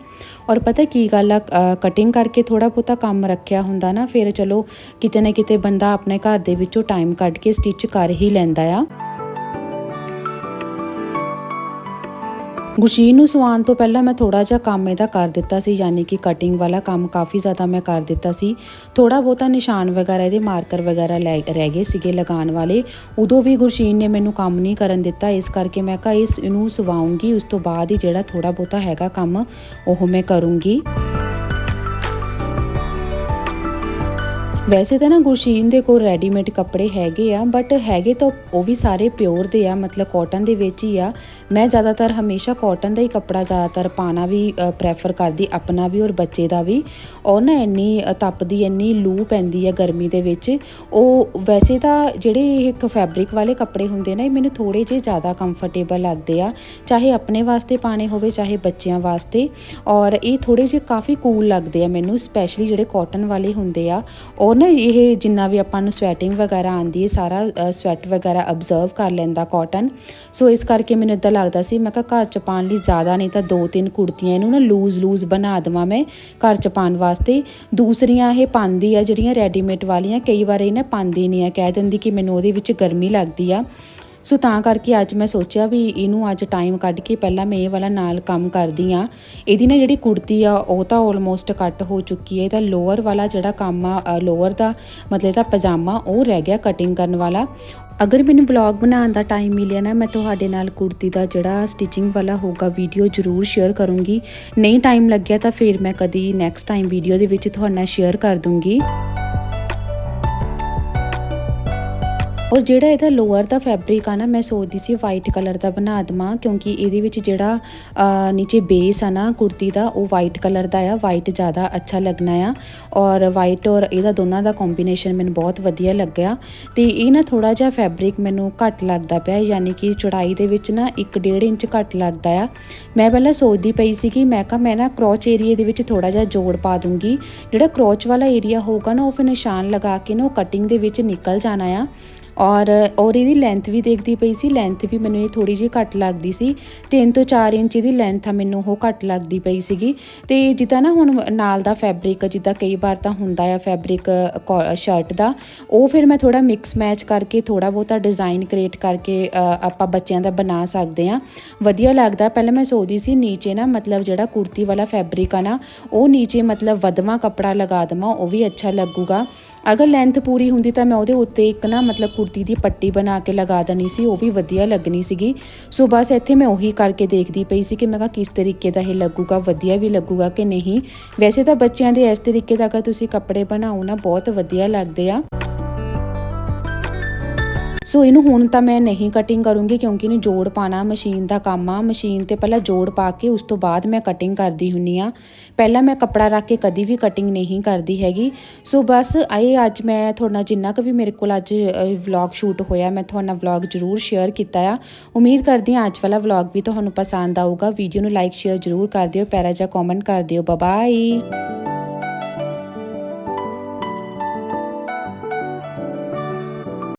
ਔਰ ਪਤਾ ਕੀ ਗੱਲ ਆ ਕਟਿੰਗ ਕਰਕੇ ਥੋੜਾ ਬਹੁਤਾ ਕੰਮ ਰੱਖਿਆ ਹੁੰਦਾ ਨਾ, ਫਿਰ ਚਲੋ ਕਿਤੇ ਨਾ ਕਿਤੇ ਬੰਦਾ ਆਪਣੇ ਘਰ ਦੇ ਵਿੱਚੋਂ ਟਾਈਮ ਕੱਢ ਕੇ ਸਟਿਚ ਕਰ ਹੀ ਲੈਂਦਾ ਆ। ਗੁਸ਼ੀਨ ਨੂੰ ਸਵਾਉਣ ਤੋਂ ਪਹਿਲਾਂ ਮੈਂ ਥੋੜਾ ਜਿਹਾ ਕੰਮ ਇਹਦਾ ਕਰ ਦਿੱਤਾ ਸੀ, ਯਾਨੀ ਕਿ ਕਟਿੰਗ ਵਾਲਾ ਕੰਮ ਕਾਫੀ ਜ਼ਿਆਦਾ ਮੈਂ ਕਰ ਦਿੱਤਾ ਸੀ। ਥੋੜਾ ਬਹੁਤਾ ਨਿਸ਼ਾਨ ਵਗੈਰਾ ਇਹਦੇ ਮਾਰਕਰ ਵਗੈਰਾ ਲੈ, ਰਹਿ ਗਏ ਸੀਗੇ ਲਗਾਉਣ ਵਾਲੇ। ਉਦੋਂ ਵੀ ਗੁਰਸ਼ੀਨ ਨੇ ਮੈਨੂੰ ਕੰਮ ਨਹੀਂ ਕਰਨ ਦਿੱਤਾ, ਇਸ ਕਰਕੇ ਮੈਂ ਕਿਹਾ ਇਸ ਨੂੰ ਸਵਾਉਂਗੀ, ਉਸ ਤੋਂ ਬਾਅਦ ਹੀ ਜਿਹੜਾ ਥੋੜਾ ਬਹੁਤਾ ਹੈਗਾ ਕੰਮ ਉਹ ਮੈਂ ਕਰੂੰਗੀ। ਵੈਸੇ ਤਾਂ ਨਾ ਗੁਰਸ਼ੀਨ ਦੇ ਕੋਲ ਰੈਡੀਮੇਡ ਕੱਪੜੇ ਹੈਗੇ ਆ ਬਟ ਹੈਗੇ ਤਾਂ ਉਹ ਵੀ ਸਾਰੇ ਪਿਓਰ ਦੇ ਆ, ਮਤਲਬ ਕਾਟਨ ਦੇ ਵਿੱਚ ਹੀ ਆ। ਮੈਂ ਜ਼ਿਆਦਾਤਰ ਹਮੇਸ਼ਾ ਕਾਟਨ ਦਾ ਹੀ ਕੱਪੜਾ ਜ਼ਿਆਦਾਤਰ ਪਾਣਾ ਵੀ ਪ੍ਰੈਫਰ ਕਰਦੀ ਆਪਣਾ ਵੀ ਔਰ ਬੱਚੇ ਦਾ ਵੀ। ਔਰ ਨਾ ਇੰਨੀ ਅ, ਤਪਦੀ ਇੰਨੀ ਲੂ ਪੈਂਦੀ ਹੈ ਗਰਮੀ ਦੇ ਵਿੱਚ। ਉਹ ਵੈਸੇ ਤਾਂ ਜਿਹੜੇ ਇੱਕ ਫੈਬਰਿਕ ਵਾਲੇ ਕੱਪੜੇ ਹੁੰਦੇ ਨੇ ਇਹ ਮੈਨੂੰ ਥੋੜੇ ਜਿਹੇ ਜ਼ਿਆਦਾ ਕੰਫਰਟੇਬਲ ਲੱਗਦੇ ਆ। ਚਾਹੇ ਆਪਣੇ ਵਾਸਤੇ ਪਾਣੇ ਹੋਵੇ ਚਾਹੇ ਬੱਚਿਆਂ ਵਾਸਤੇ। ਔਰ ਇਹ ਥੋੜੇ ਜਿਹੇ ਕਾਫੀ ਕੂਲ ਲੱਗਦੇ ਆ ਮੈਨੂੰ ਸਪੈਸ਼ਲੀ ਜਿਹੜੇ ਕਾਟਨ ਵਾਲੇ ਹੁੰਦੇ ਆ। ਔਰ ਔਰ ਨਾ ਇਹ ਜਿੰਨਾ ਵੀ ਆਪਾਂ ਨੂੰ ਸਵੈਟਿੰਗ ਵਗੈਰਾ ਆਂਦੀ ਹੈ ਸਾਰਾ ਸਵੈਟ ਵਗੈਰਾ ਅਬਜ਼ਰਵ ਕਰ ਲੈਂਦਾ ਕਾਟਨ ਸੋ ਇਸ ਕਰਕੇ ਮੈਨੂੰ ਇਦਾਂ ਲੱਗਦਾ ਸੀ, ਮੈਂ ਕਿਹਾ ਘਰ ਚ ਪਾਉਣ ਲਈ ਜ਼ਿਆਦਾ ਨਹੀਂ ਤਾਂ ਦੋ ਤਿੰਨ ਕੁੜਤੀਆਂ ਇਹਨੂੰ ਨਾ ਲੂਜ਼ ਲੂਜ਼ ਬਣਾ ਦੇਵਾਂ ਮੈਂ ਘਰ ਚ ਪਾਉਣ ਵਾਸਤੇ। ਦੂਸਰੀਆਂ ਇਹ ਪਾਉਂਦੀ ਆ, ਜਿਹੜੀਆਂ ਰੈਡੀਮੇਡ ਵਾਲੀਆਂ, ਕਈ ਵਾਰ ਇਹ ਨਾ ਪਾਉਂਦੀ ਨਹੀਂ ਆ, ਕਹਿ ਦਿੰਦੀ ਕਿ ਮੈਨੂੰ ਉਹਦੇ ਵਿੱਚ ਗਰਮੀ ਲੱਗਦੀ ਆ। ਸੋ ਤਾਂ ਕਰਕੇ ਅੱਜ ਮੈਂ ਸੋਚਿਆ ਵੀ ਇਹਨੂੰ ਅੱਜ ਟਾਈਮ ਕੱਢ ਕੇ ਪਹਿਲਾਂ ਮੈਂ ਇਹ ਵਾਲਾ ਨਾਲ ਕੰਮ ਕਰਦੀ ਆ। ਇਹਦੀ ਨਾ ਜਿਹੜੀ ਕੁੜਤੀ ਆ, ਉਹ ਤਾਂ ਆਲਮੋਸਟ ਕੱਟ ਹੋ ਚੁੱਕੀ ਹੈ ਇਹਦਾ ਲੋਅਰ ਵਾਲਾ ਜਿਹੜਾ ਕੰਮ ਆ ਲੋਅਰ ਦਾ ਮਤਲਬ ਇਹਦਾ ਪਜਾਮਾ, ਉਹ ਰਹਿ ਗਿਆ ਕਟਿੰਗ ਕਰਨ ਵਾਲਾ। ਅਗਰ ਮੈਨੂੰ ਵਲੌਗ ਬਣਾਉਣ ਦਾ ਟਾਈਮ ਮਿਲਿਆ ਨਾ, ਮੈਂ ਤੁਹਾਡੇ ਨਾਲ ਕੁੜਤੀ ਦਾ ਜਿਹੜਾ ਸਟਿਚਿੰਗ ਵਾਲਾ ਹੋਗਾ ਵੀਡੀਓ ਜ਼ਰੂਰ ਸ਼ੇਅਰ ਕਰੂੰਗੀ। ਨਹੀਂ ਟਾਈਮ ਲੱਗਿਆ ਤਾਂ ਫਿਰ ਮੈਂ ਕਦੀ ਨੈਕਸਟ ਟਾਈਮ ਵੀਡੀਓ ਦੇ ਵਿੱਚ ਤੁਹਾਡੇ ਨਾਲ ਸ਼ੇਅਰ ਕਰ ਦੂੰਗੀ। ਔਰ ਜਿਹੜਾ ਇਹਦਾ ਲੋਅਰ ਦਾ ਫੈਬਰਿਕ ਆ ਨਾ, ਮੈਂ ਸੋਚਦੀ ਸੀ ਵਾਈਟ ਕਲਰ ਦਾ ਬਣਾ ਦਵਾਂ, ਕਿਉਂਕਿ ਇਹਦੇ ਵਿੱਚ ਜਿਹੜਾ ਨੀਚੇ ਬੇਸ ਆ ਨਾ ਕੁੜਤੀ ਦਾ, ਉਹ ਵਾਈਟ ਕਲਰ ਦਾ ਆ ਵਾਈਟ ਜ਼ਿਆਦਾ ਅੱਛਾ ਲੱਗਣਾ ਆ। ਔਰ ਵਾਈਟ ਔਰ ਇਹਦਾ ਦੋਨਾਂ ਦਾ ਕੰਬੀਨੇਸ਼ਨ ਮੈਨੂੰ ਬਹੁਤ ਵਧੀਆ ਲੱਗਿਆ। ਤੇ ਇਹ ਨਾ ਥੋੜਾ ਜਿਹਾ ਫੈਬਰਿਕ ਮੈਨੂੰ ਘੱਟ ਲੱਗਦਾ ਪਿਆ, ਯਾਨੀ ਕਿ ਚੌੜਾਈ ਦੇ ਵਿੱਚ ਨਾ 1.5 ਇੰਚ ਘੱਟ ਲੱਗਦਾ ਆ। ਮੈਂ ਪਹਿਲਾਂ ਸੋਚਦੀ ਪਈ ਸੀ ਕਿ ਮੈਂ ਕਹਾ ਮੈਂ ਨਾ ਕਰੋਚ ਏਰੀਆ ਦੇ ਵਿੱਚ ਥੋੜਾ ਜਿਹਾ ਜੋੜ ਪਾ ਦੂੰਗੀ। ਜਿਹੜਾ ਕਰੋਚ ਵਾਲਾ ਏਰੀਆ ਹੋਊਗਾ ਨਾ, ਉਹ ਫਿਰ ਨਿਸ਼ਾਨ ਲਗਾ ਕੇ ਨਾ ਉਹ ਕਟਿੰਗ ਦੇ ਵਿੱਚ ਨਿਕਲ ਜਾਣਾ ਆ। ਔਰ ਔਰ ਇਹਦੀ ਲੈਂਥ ਵੀ ਦੇਖਦੀ ਪਈ ਸੀ ਲੈਂਥ ਵੀ ਮੈਨੂੰ ਇਹ ਥੋੜੀ ਜਿਹੀ ਘੱਟ ਲੱਗਦੀ ਸੀ। 3 ਤੋਂ 4 ਇੰਚ ਇਹਦੀ ਲੈਂਥ ਆ ਮੈਨੂੰ ਉਹ ਘੱਟ ਲੱਗਦੀ ਪਈ ਸੀਗੀ। ਤੇ ਜਿੱਦਾਂ ਨਾ ਹੁਣ ਨਾਲ ਦਾ ਫੈਬਰਿਕ ਜਿੱਦਾਂ ਕਈ ਵਾਰ ਤਾਂ ਹੁੰਦਾ ਆ ਫੈਬਰਿਕ ਸ਼ਰਟ ਦਾ, ਉਹ ਫਿਰ ਮੈਂ ਥੋੜਾ ਮਿਕਸ ਮੈਚ ਕਰਕੇ ਥੋੜਾ ਬਹੁਤਾ ਡਿਜ਼ਾਈਨ ਕ੍ਰੀਏਟ ਕਰਕੇ ਆਪਾਂ ਬੱਚਿਆਂ ਦਾ ਬਣਾ ਸਕਦੇ ਆ ਵਧੀਆ ਲੱਗਦਾ, ਪਹਿਲਾਂ ਮੈਂ ਸੋਚਦੀ ਸੀ ਨੀਚੇ ਨਾ ਮਤਲਬ ਜਿਹੜਾ ਕੁੜਤੀ ਵਾਲਾ ਫੈਬਰਿਕ ਆ ਨਾ, ਉਹ ਨੀਚੇ ਮਤਲਬ ਵਧਵਾ ਕੱਪੜਾ ਲਗਾ ਦਵਾਂ, ਉਹ ਵੀ ਅੱਛਾ ਲੱਗੂਗਾ। ਅਗਰ ਲੈਂਥ ਪੂਰੀ ਹੁੰਦੀ ਤਾਂ ਮੈਂ ਉਹਦੇ ਉੱਤੇ ਇੱਕ ਨਾ ਮਤਲਬ ਕੁੜਤੀ ਦੀ ਪੱਟੀ ਬਣਾ ਕੇ ਲਗਾ ਦੇਣੀ ਸੀ, ਉਹ ਵੀ ਵਧੀਆ ਲੱਗਣੀ ਸੀਗੀ। ਸੋ ਬਸ ਇੱਥੇ ਮੈਂ ਉਹੀ ਕਰਕੇ ਦੇਖਦੀ ਪਈ ਸੀ ਕਿ ਮੈਂ ਕਿਹਾ ਕਿਸ ਤਰੀਕੇ ਦਾ ਇਹ ਲੱਗੂਗਾ, ਵਧੀਆ ਵੀ ਲੱਗੂਗਾ ਕਿ ਨਹੀਂ। ਵੈਸੇ ਤਾਂ ਬੱਚਿਆਂ ਦੇ ਇਸ ਤਰੀਕੇ ਦਾ ਅਗਰ ਤੁਸੀਂ ਕੱਪੜੇ ਬਣਾਓ ਨਾ, ਬਹੁਤ ਵਧੀਆ ਲੱਗਦੇ ਆ। ਸੋ ਇਹਨੂੰ ਹੁਣ ਤਾਂ ਮੈਂ ਨਹੀਂ ਕਟਿੰਗ ਕਰੂੰਗੀ ਕਿਉਂਕਿ ਇਹਨੂੰ ਜੋੜ ਪਾਣਾ ਮਸ਼ੀਨ ਦਾ ਕੰਮ ਆ। ਮਸ਼ੀਨ ਤੇ ਪਹਿਲਾਂ ਜੋੜ ਪਾ ਕੇ ਉਸ ਤੋਂ ਬਾਅਦ ਮੈਂ ਕਟਿੰਗ ਕਰਦੀ ਹੁੰਨੀ ਆ। ਪਹਿਲਾਂ ਮੈਂ ਕੱਪੜਾ ਰੱਖ ਕੇ ਕਦੀ ਵੀ ਕਟਿੰਗ ਨਹੀਂ ਕਰਦੀ ਹੈਗੀ। ਸੋ ਬਸ ਇਹ ਅੱਜ ਮੈਂ ਤੁਹਾਡਾ ਜਿੰਨਾ ਕੁ ਵੀ ਮੇਰੇ ਕੋਲ ਅੱਜ ਵਲੌਗ ਸ਼ੂਟ ਹੋਇਆ, ਮੈਂ ਤੁਹਾਡੇ ਨਾਲ ਵਲੌਗ ਜ਼ਰੂਰ ਸ਼ੇਅਰ ਕੀਤਾ ਆ। ਉਮੀਦ ਕਰਦੀ ਹਾਂ ਅੱਜ ਵਾਲਾ ਵਲੌਗ ਵੀ ਤੁਹਾਨੂੰ ਪਸੰਦ ਆਊਗਾ। ਵੀਡੀਓ ਨੂੰ ਲਾਈਕ ਸ਼ੇਅਰ ਜ਼ਰੂਰ ਕਰ ਦਿਓ ਪੈਰਾ ਜਿਹਾ ਕਮੈਂਟ ਕਰ ਦਿਓ। ਬਾਏ